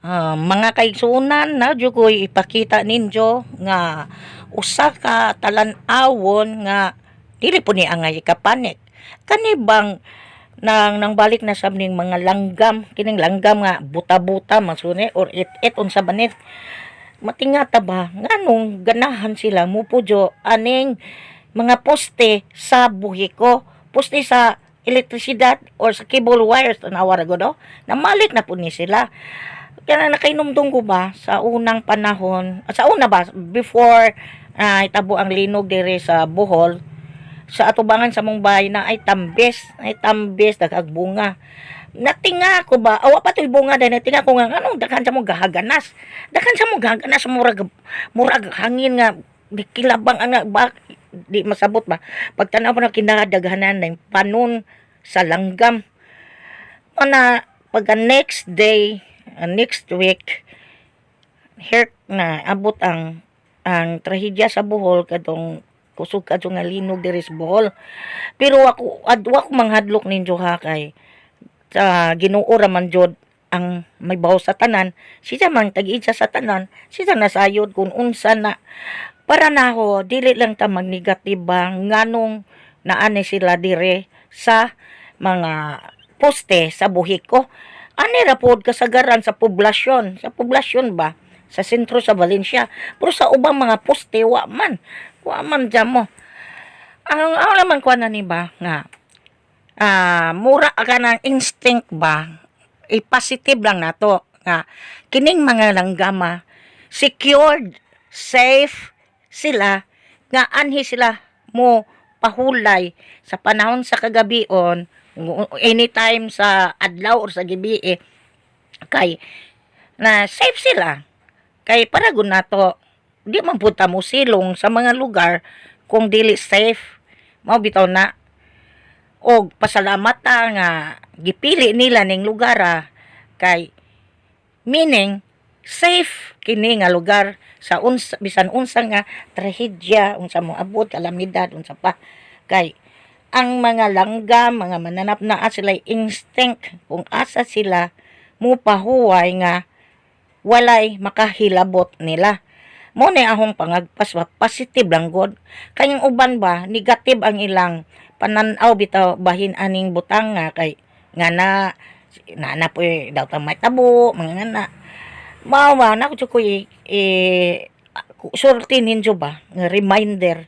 Ah, mga kaigsunan na jud ko ipakita ninyo nga usa ka talan-awon nga dili po ni angay kapanik kani bang nang nang balik na sab ning mga langgam kining langgam nga buta-buta masuni or it-it unsa banit matingata ba nganong ganahan sila mupudyo aning mga poste sa buhiko poste sa elektrisidad or sa cable wires na awara no? Namalik na po ni sila kaya nakainomdong ko ba sa unang panahon, at sa una ba, before ah, itabo ang linog dire sa Bohol, sa atubangan sa mong bahay na ay tambes, ay tambes, dagagbunga. Natinga ko ba, awa pa to'y bunga dahil natinga ko nga, anong daghan sa mong gahaganas? Daghan sa mong gahaganas, murag, murag hangin nga, di kilabang nga, ba, di masabot ba? Pagtanaw ko na kinadaghanan ng panon sa langgam. Ana, pagka next day, uh, next week here na abot ang ang trahedya sa Bohol kadtong kusog kadto nga linog diri sa Bohol. Pero ako adwa ko manghadlok ninyo ha kay sa Ginoo ra man jud ang may bawo sa tanan. Siya man tag sa tanan siya nasayod kung unsa na. Para na ako dili lang ta magnegatiba nganong naani sila dire sa mga poste sa buhik ko ani ra pod kasagaran sa poblasyon? Sa poblasyon ba? Sa sentro sa Valencia? Pero sa ubang mga poste wa man. Wa man dyan mo. Ang ang laman ko na ni ba nga ah mura ka ng instinct ba? I-positive lang nato nga kining mga langgama secured safe sila nga anhi sila mo pahulay sa panahon sa kagabion anytime sa adlaw or sa gabi eh, kay na safe sila. Kay para gun nato di man punta mo silong sa mga lugar kung dili safe. Mao bitaw na. Og pasalamat ta nga gipili nila ning lugar ah, kay meaning safe kini nga lugar sa unsa bisan unsa nga trahedya unsa mo abot kalamidad unsa pa. Kay ang mga langgam, mga mananap na sila instinct kung asa sila mupahuway nga walay makahilabot nila. Mo ni ahong pangagpas ba positive lang god. Kayang uban ba negative ang ilang pananaw bitaw bahin aning butang nga kay nga na na na po eh, daw ta tabo mga nga na. Mao ba na ko i, i surti ninyo ba reminder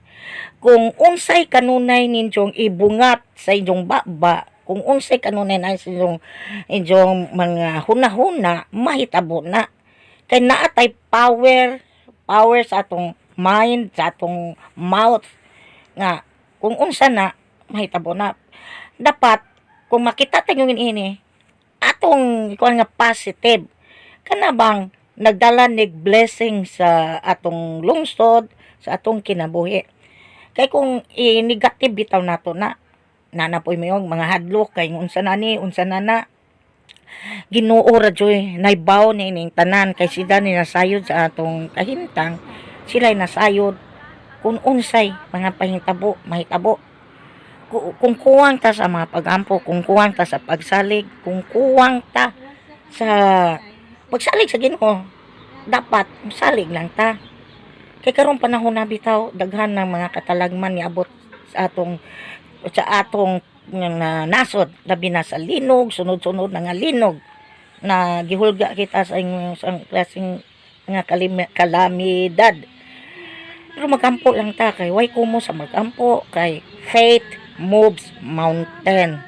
kung unsay kanunay ninyong ibungat sa inyong baba, kung unsay kanunay na sa inyong, inyong mga hunahuna, mahitabo na. Kay naatay power, power sa atong mind, sa atong mouth, nga kung unsa na, mahitabo na. Dapat, kung makita tayo ini, atong ikuan nga positive, kana bang nagdala nig blessing sa atong lungsod, sa atong kinabuhi. Kay kung i-negative bitaw nato na nanapoy mo yung mga hadlok kay unsa na ni unsa na na. Ginoo ra joy naibaw ni ning tanan kay sila ni nasayod sa atong kahintang. Sila nasayod. Kung unsay mga pahintabo mahitabo. Ku- kung kuwang ta sa mga pagampo kung kuwang ta sa pagsalig kung kuwang ta sa pagsalig sa Ginoo. Dapat salig lang ta. Kay karong panahon na bitaw daghan ng mga katalagman ni abot sa atong sa atong nga nasod. Labi na sa linog sunod-sunod na nga linog. Na gihulga kita sa inyong sa klaseng nga kalamidad. Pero magampo lang ta kay why kumo sa magampo kay faith moves mountain.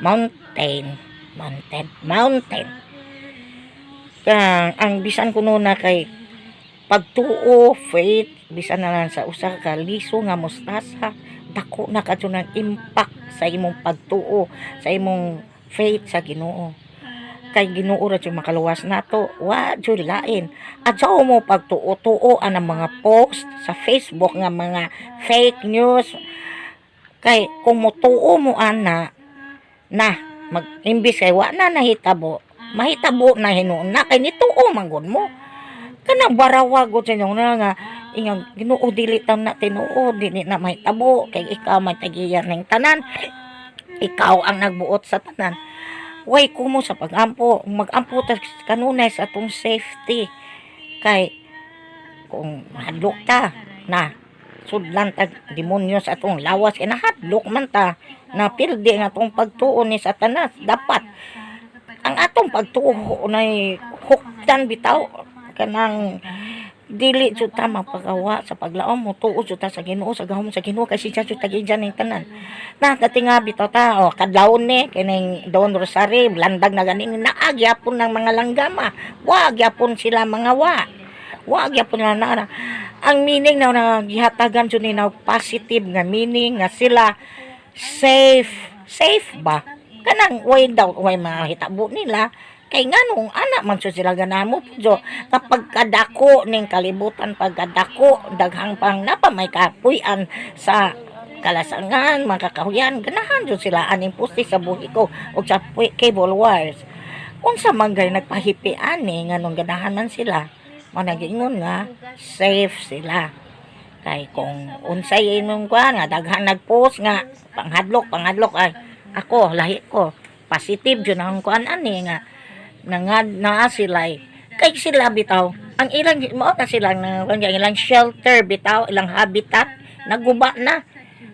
Mountain mountain mountain kang ang bisan kuno na kay pagtuo, faith, bisan na lang sa usa ka liso nga mustasa, dako na kadto ng impact sa imong pagtuo, sa imong faith sa Ginoo. Kay Ginoo ra jud makaluwas nato, wa jud lain. Adto mo pagtuo-tuo ang mga post sa Facebook nga mga fake news. Kay kung motuo mo ana na mag imbis kay wa na nahitabo, mahitabo na hinuon na kay nituo manggod mo. Kanang barawag gud sa inyong nga ingang Ginoo dili tam na tinuod dili na may tabo kay ikaw may tagiyan ning tanan. Ikaw ang nagbuot sa tanan. Way kumo sa pagampo magampo ta kanunay sa atong safety. Kay kung hadlok ta na sudlan tag demonyo sa atong lawas kay nahadlok man ta na pildi nga atong pagtuon ni Satanas. Dapat ang atong pagtuo nay hukdan bitaw kanang dili jud ta mapagawa sa paglaom mo tuo jud ta sa Ginoo sa gahom sa Ginoo kasi siya jud tagidyan ning tanan. Na dati nga bitaw ta o kadlawon ni kining Don Rosary landag na ganing naagyapon ng mga langgama wa gyapon sila mga wa wa gyapon na na. Ang meaning na naghihatagan jud ni na positive nga meaning nga sila safe safe ba kanang way daw way mahitabo nila. Kay nganong anak man sila ganahan mo jo kapag kadako ning kalibutan pagkadako daghang pang napamay kapuy-an sa kalasangan mga kakahuyan ganahan jud sila aning pusti sa buhi ko ug sa cable wires. Unsa man gay nagpahipi ani nganong ganahan man sila mo nagingon nga safe sila. Kay kung unsay inong kuan nga daghan nagpost nga panghadlok panghadlok ay ako lahi ko. Positive jud ang kuan ani nga nga naa sila eh. kay sila bitaw. Ang ilang mo na sila na ang ilang shelter bitaw ilang habitat naguba na.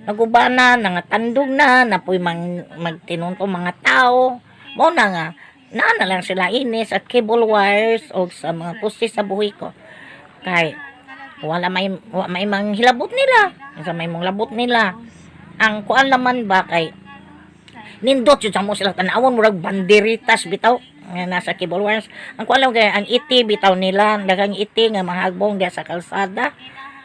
Naguba na nangatandog na napoy mang magtinunto mga tao. Mo na nga naa na lang sila ini sa cable wires o sa mga poste sa buhi ko. Kay wala may wa may manghilabot nila. Sa may mong labot nila. Ang kuan naman ba kay nindot yun sa mo sila. Tanawon murag banderitas bitaw. Nga nasa cable wires. Ang kuan lang kay ang iti bitaw nila. Dagang iti nga mahagbong diya sa kalsada.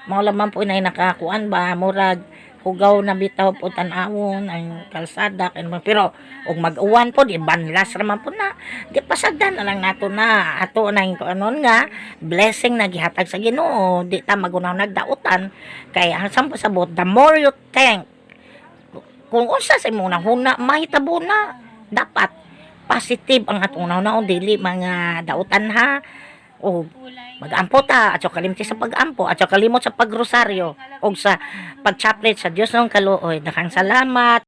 Mao lamang po na nakakuan ba? Murag hugaw na bitaw po tanawon ang kalsada mga- pero og mag-uwan po di banlas raman po na. Di pasagdan na lang nato na. Ato na anon nga blessing na gihatag sa Ginoo. Di ta magunaw nagdautan. Kay ang sampo sabot the more you thank kung unsa sa imong nahuna mahitabo na. Dapat positive ang atong naon dili mga dautan ha? O mag-ampo ta at saka kalimti sa pag-ampo at saka kalimot sa pagrosaryo o sa pag-chaplet sa Dios ng kaluoy. Dakang salamat